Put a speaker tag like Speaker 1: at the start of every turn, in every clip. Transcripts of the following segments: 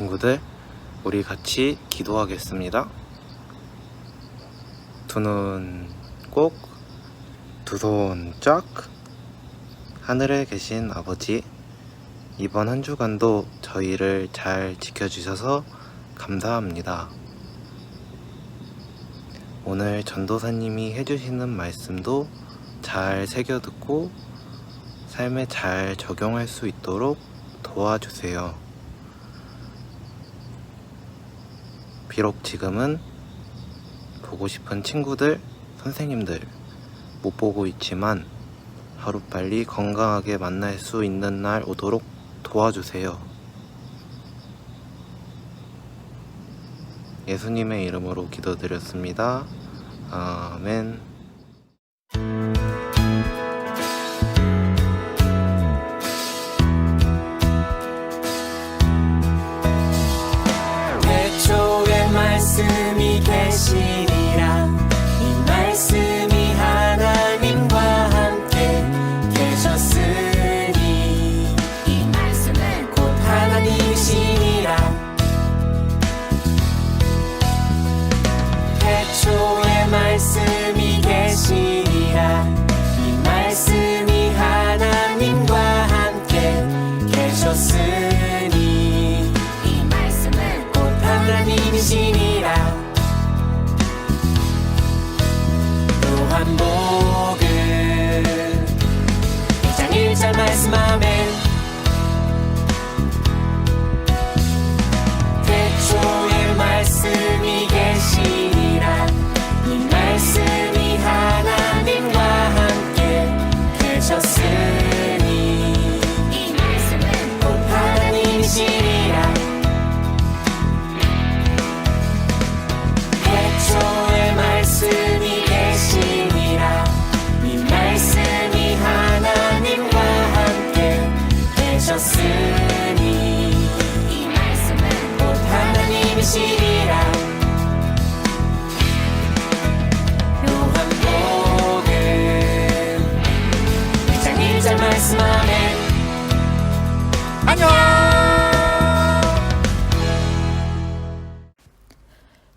Speaker 1: 친구들, 우리 같이 기도하겠습니다. 두 눈 꼭, 두 손 쫙. 하늘에 계신 아버지, 이번 한 주간도 저희를 잘 지켜주셔서 감사합니다. 오늘 전도사님이 해주시는 말씀도 잘 새겨 듣고 삶에 잘 적용할 수 있도록 도와주세요. 비록 지금은 보고 싶은 친구들, 선생님들 못 보고 있지만 하루빨리 건강하게 만날 수 있는 날 오도록 도와주세요. 예수님의 이름으로 기도드렸습니다. 아멘.
Speaker 2: 하나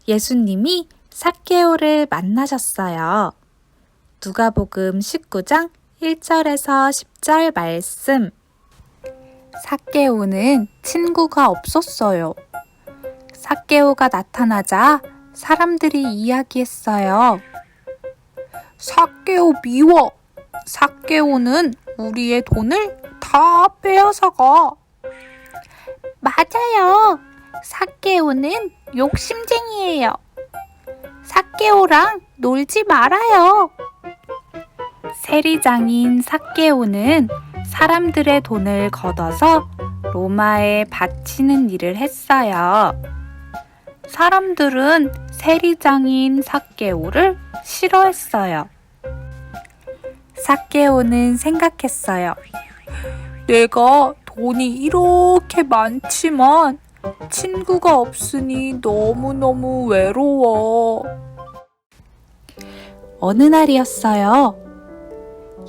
Speaker 3: 예수님이 삭개오를 만나셨어요. 누가복음 19장 1절에서 10절 말씀. 삭개오는 친구가 없었어요. 삭개오가 나타나자 사람들이 이야기했어요. 삭개오 미워. 삭개오는 우리의 돈을 다 빼앗아가. 맞아요. 삭개오는 욕심쟁이에요. 삭개오랑 놀지 말아요. 세리장인 삭개오는 사람들의 돈을 걷어서 로마에 바치는 일을 했어요. 사람들은 세리장인 삭개오를 싫어했어요. 삭개오는 생각했어요. 내가 돈이 이렇게 많지만 친구가 없으니 너무너무 외로워. 어느 날이었어요.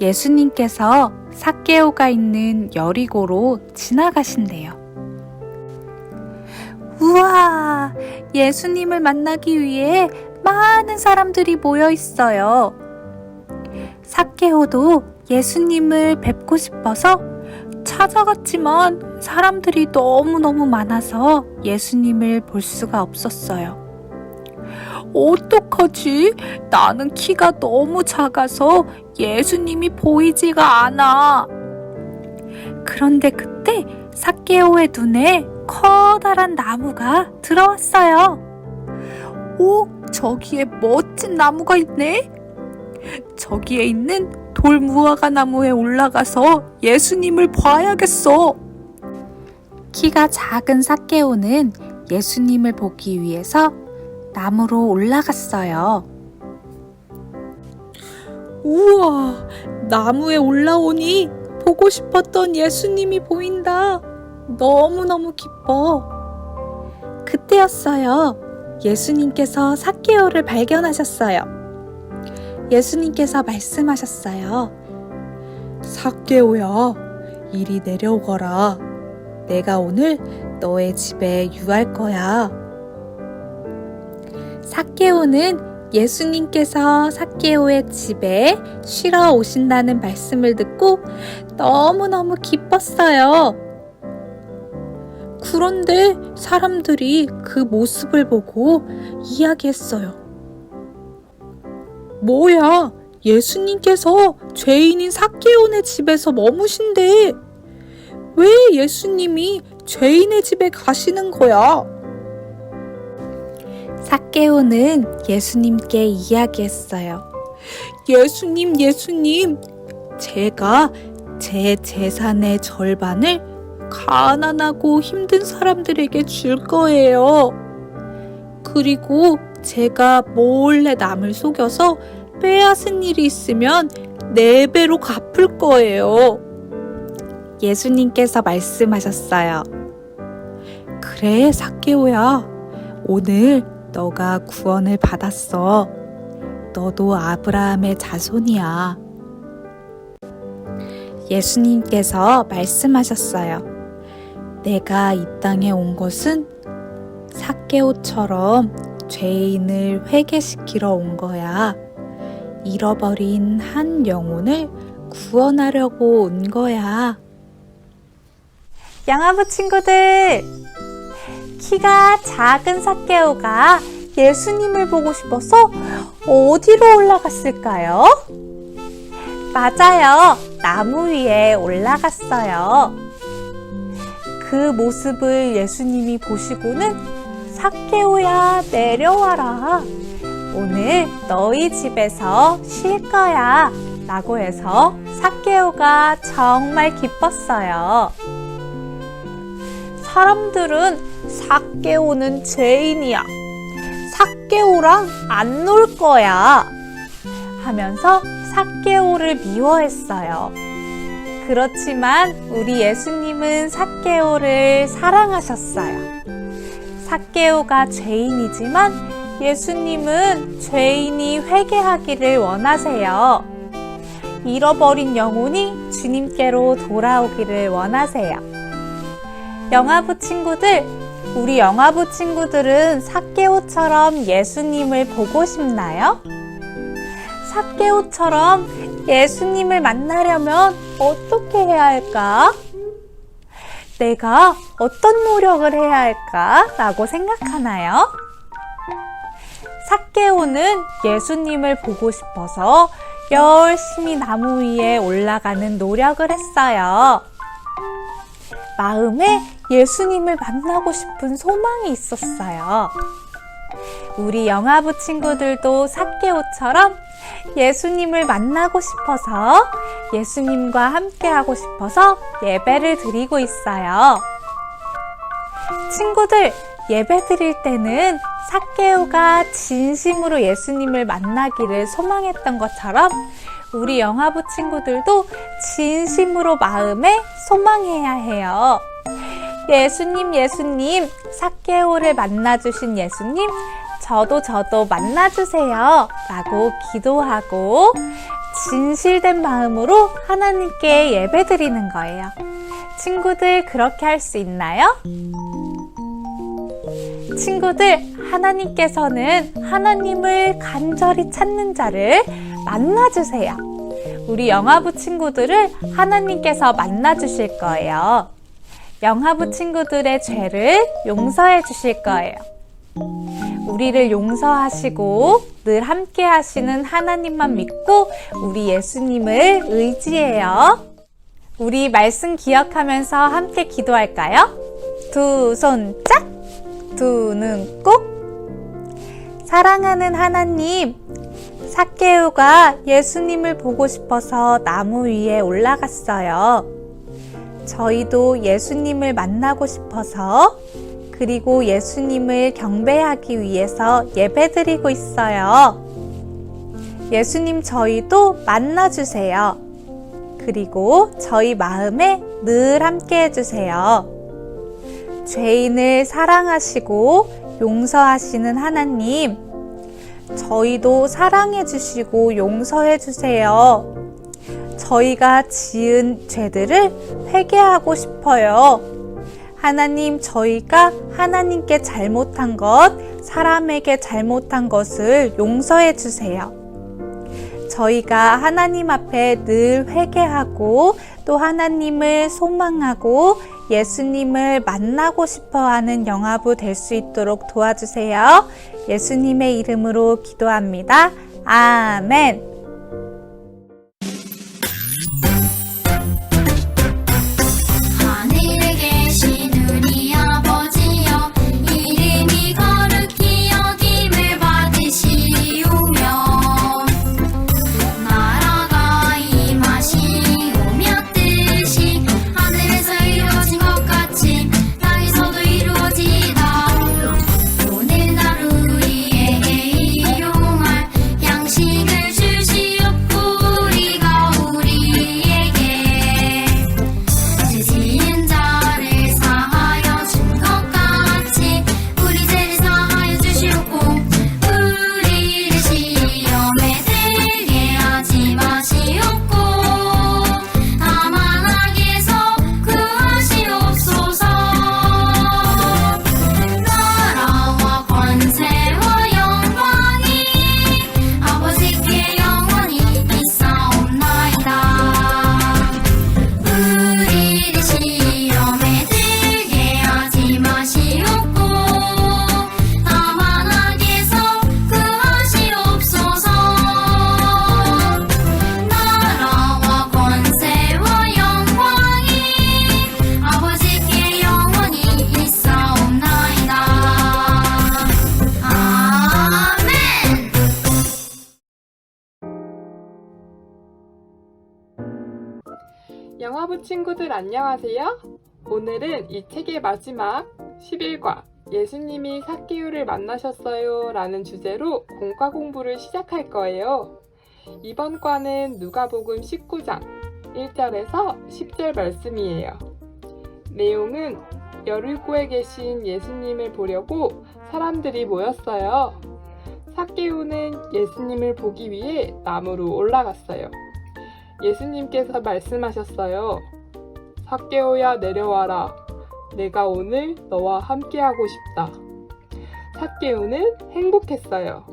Speaker 3: 예수님께서 삭개오가 있는 여리고로 지나가신대요. 우와! 예수님을 만나기 위해 많은 사람들이 모여 있어요. 사케오도 예수님을 뵙고 싶어서 찾아갔지만 사람들이 너무너무 많아서 예수님을 볼 수가 없었어요. 어떡하지? 나는 키가 너무 작아서 예수님이 보이지가 않아. 그런데 그때 사케오의 눈에 커다란 나무가 들어왔어요. 오, 저기에 멋진 나무가 있네? 저기에 있는 돌 무화과 나무에 올라가서 예수님을 봐야겠어. 키가 작은 사케오는 예수님을 보기 위해서 나무로 올라갔어요. 우와, 나무에 올라오니 보고 싶었던 예수님이 보인다. 너무너무 기뻐. 그때였어요. 예수님께서 사케오를 발견하셨어요. 예수님께서 말씀하셨어요. 사케오야, 이리 내려오거라. 내가 오늘 너의 집에 유할 거야. 사케오는 예수님께서 사케오의 집에 쉬러 오신다는 말씀을 듣고 너무너무 기뻤어요. 그런데 사람들이 그 모습을 보고 이야기했어요. 뭐야, 예수님께서 죄인인 사케오네 집에서 머무신데 왜 예수님이 죄인의 집에 가시는 거야? 사케오는 예수님께 이야기했어요. 예수님, 예수님, 제가 제 재산의 절반을 가난하고 힘든 사람들에게 줄 거예요. 그리고 제가 몰래 남을 속여서 빼앗은 일이 있으면 네 배로 갚을 거예요. 예수님께서 말씀하셨어요. 그래, 사케오야. 오늘 너가 구원을 받았어. 너도 아브라함의 자손이야. 예수님께서 말씀하셨어요. 내가 이 땅에 온 것은 사케오처럼 죄인을 회개시키러 온 거야. 잃어버린 한 영혼을 구원하려고 온 거야. 양아부 친구들! 키가 작은 사케오가 예수님을 보고 싶어서 어디로 올라갔을까요? 맞아요. 나무 위에 올라갔어요. 그 모습을 예수님이 보시고는 사케오야 내려와라. 오늘 너희 집에서 쉴 거야. 라고 해서 사케오가 정말 기뻤어요. 사람들은 사케오는 죄인이야. 사케오랑 안 놀 거야. 하면서 사케오를 미워했어요. 그렇지만 우리 예수님은 사케오를 사랑하셨어요. 사케오가 죄인이지만 예수님은 죄인이 회개하기를 원하세요. 잃어버린 영혼이 주님께로 돌아오기를 원하세요. 영화부 친구들, 우리 영화부 친구들은 사케오처럼 예수님을 보고 싶나요? 사케오처럼 예수님을 만나려면 어떻게 해야 할까? 내가 어떤 노력을 해야 할까? 라고 생각하나요? 사케오는 예수님을 보고 싶어서 열심히 나무 위에 올라가는 노력을 했어요. 마음에 예수님을 만나고 싶은 소망이 있었어요. 우리 영화부 친구들도 사케오처럼 예수님을 만나고 싶어서 예수님과 함께 하고 싶어서 예배를 드리고 있어요. 친구들, 예배 드릴 때는 사케오가 진심으로 예수님을 만나기를 소망했던 것처럼 우리 영화부 친구들도 진심으로 마음에 소망해야 해요. 예수님, 예수님, 사케오를 만나주신 예수님, 저도 저도 만나주세요. 라고 기도하고 진실된 마음으로 하나님께 예배 드리는 거예요. 친구들, 그렇게 할 수 있나요? 친구들, 하나님께서는 하나님을 간절히 찾는 자를 만나주세요. 우리 영화부 친구들을 하나님께서 만나 주실 거예요. 영화부 친구들의 죄를 용서해 주실 거예요. 우리를 용서하시고 늘 함께 하시는 하나님만 믿고 우리 예수님을 의지해요. 우리 말씀 기억하면서 함께 기도할까요? 두 손 짝, 두 눈 꼭. 사랑하는 하나님, 사케우가 예수님을 보고 싶어서 나무 위에 올라갔어요. 저희도 예수님을 만나고 싶어서 그리고 예수님을 경배하기 위해서 예배드리고 있어요. 예수님 저희도 만나주세요. 그리고 저희 마음에 늘 함께 해주세요. 죄인을 사랑하시고 용서하시는 하나님, 저희도 사랑해주시고 용서해주세요. 저희가 지은 죄들을 회개하고 싶어요. 하나님, 저희가 하나님께 잘못한 것, 사람에게 잘못한 것을 용서해 주세요. 저희가 하나님 앞에 늘 회개하고 또 하나님을 소망하고 예수님을 만나고 싶어 하는 영화부 될 수 있도록 도와주세요. 예수님의 이름으로 기도합니다. 아멘.
Speaker 4: 친구들 안녕하세요. 오늘은 이 책의 마지막 11과 예수님이 사케오를 만나셨어요 라는 주제로 공과 공부를 시작할 거예요. 이번 과는 누가복음 19장 1절에서 10절 말씀이에요. 내용은 여리고에 계신 예수님을 보려고 사람들이 모였어요. 사케오는 예수님을 보기 위해 나무로 올라갔어요. 예수님께서 말씀하셨어요. 사케오야 내려와라. 내가 오늘 너와 함께하고 싶다. 사케오는 행복했어요.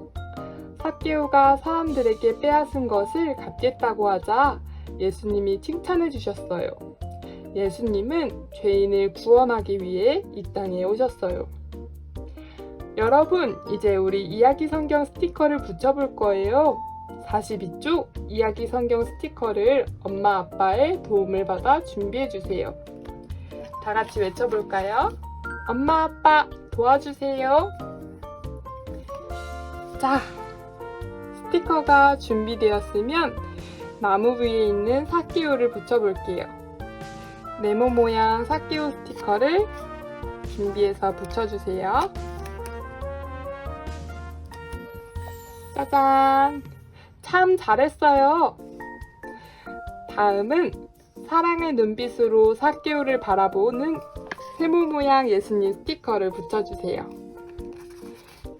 Speaker 4: 사케오가 사람들에게 빼앗은 것을 갚겠다고 하자 예수님이 칭찬해 주셨어요. 예수님은 죄인을 구원하기 위해 이 땅에 오셨어요. 여러분, 이제 우리 이야기 성경 스티커를 붙여볼 거예요. 42쪽 이야기 성경 스티커를 엄마 아빠의 도움을 받아 준비해 주세요. 다 같이 외쳐볼까요? 엄마 아빠 도와주세요. 자, 스티커가 준비되었으면 나무 위에 있는 사키오를 붙여볼게요. 네모 모양 사키오 스티커를 준비해서 붙여주세요. 짜잔! 참 잘했어요. 다음은 사랑의 눈빛으로 사개오를 바라보는 세모 모양 예수님 스티커를 붙여주세요.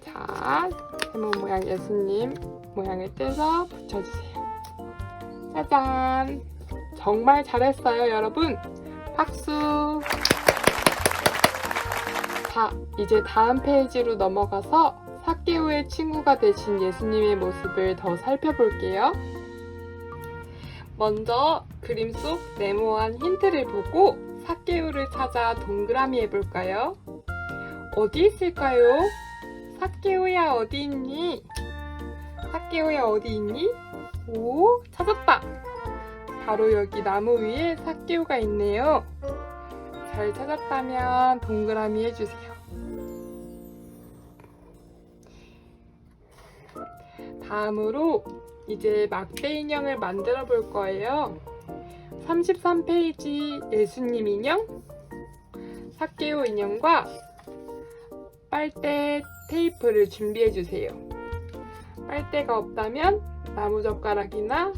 Speaker 4: 자, 세모 모양 예수님 모양을 떼서 붙여주세요. 짜잔! 정말 잘했어요, 여러분. 박수! 자, 이제 다음 페이지로 넘어가서 사케오의 친구가 되신 예수님의 모습을 더 살펴볼게요. 먼저 그림 속 네모한 힌트를 보고 사케오를 찾아 동그라미 해볼까요? 어디 있을까요? 사케오야 어디 있니? 사케오야 어디 있니? 오 찾았다! 바로 여기 나무 위에 사케오가 있네요. 잘 찾았다면 동그라미 해주세요. 다음으로 이제 막대 인형을 만들어 볼 거예요. 33페이지 예수님 인형, 사케오 인형과 빨대 테이프를 준비해 주세요. 빨대가 없다면 나무젓가락이나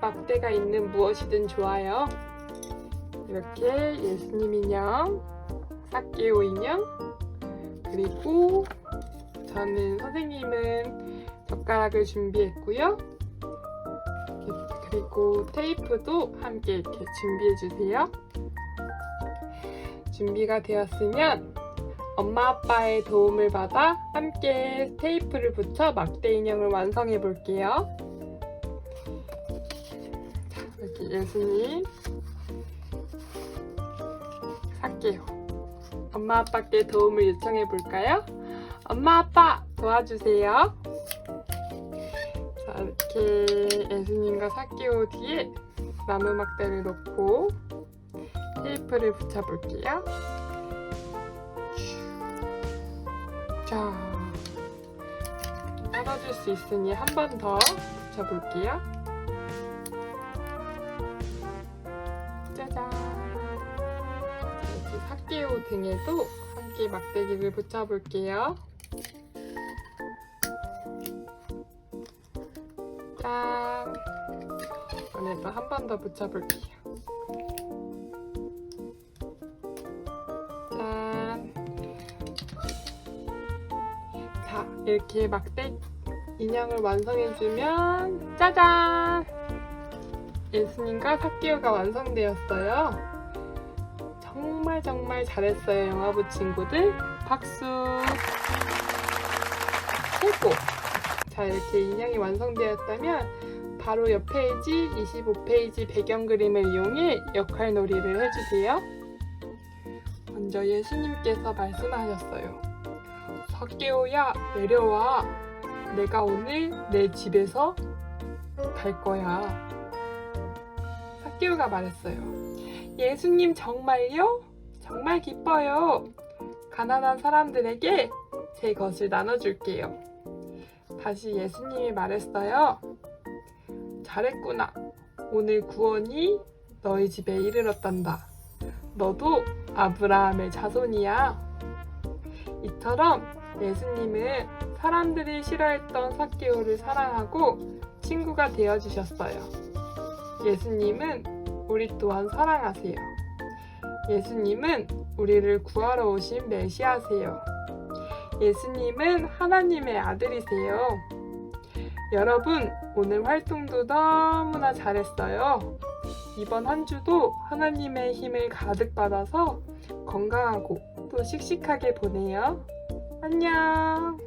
Speaker 4: 막대가 있는 무엇이든 좋아요. 이렇게 예수님 인형, 사케오 인형, 그리고 저는 선생님은 젓가락을 준비했고요. 그리고 테이프도 함께 이렇게 준비해 주세요. 준비가 되었으면 엄마 아빠의 도움을 받아 함께 테이프를 붙여 막대 인형을 완성해 볼게요. 자, 여기 예수님 할게요. 엄마 아빠께 도움을 요청해 볼까요? 엄마 아빠 도와주세요. 자 이렇게 예수님과 사키오 뒤에 나무 막대를 놓고 테이프를 붙여 볼게요. 자 떨어질 수 있으니 한 번 더 붙여 볼게요. 짜잔. 이렇게 사케오 등에도 함께 막대기를 붙여볼게요. 짠! 이번에도 한 번 더 붙여볼게요. 짠! 자, 이렇게 막대 인형을 완성해주면 짜잔! 예수님과 사케오가 완성되었어요. 정말 정말 잘했어요 영화부 친구들 박수 최고 자 이렇게 인형이 완성되었다면 바로 옆 페이지 25페이지 배경 그림을 이용해 역할 놀이를 해주세요 먼저 예수님께서 말씀하셨어요 사개오야 내려와 내가 오늘 내 집에서 갈 거야 사개오가 말했어요 예수님 정말요? 정말 기뻐요. 가난한 사람들에게 제 것을 나눠줄게요. 다시 예수님이 말했어요. 잘했구나. 오늘 구원이 너희 집에 이르렀단다. 너도 아브라함의 자손이야. 이처럼 예수님은 사람들이 싫어했던 사케오를 사랑하고 친구가 되어 주셨어요. 예수님은 우리 또한 사랑하세요. 예수님은 우리를 구하러 오신 메시아세요. 예수님은 하나님의 아들이세요. 여러분, 오늘 활동도 너무나 잘했어요. 이번 한 주도 하나님의 힘을 가득 받아서 건강하고 또 씩씩하게 보내요. 안녕!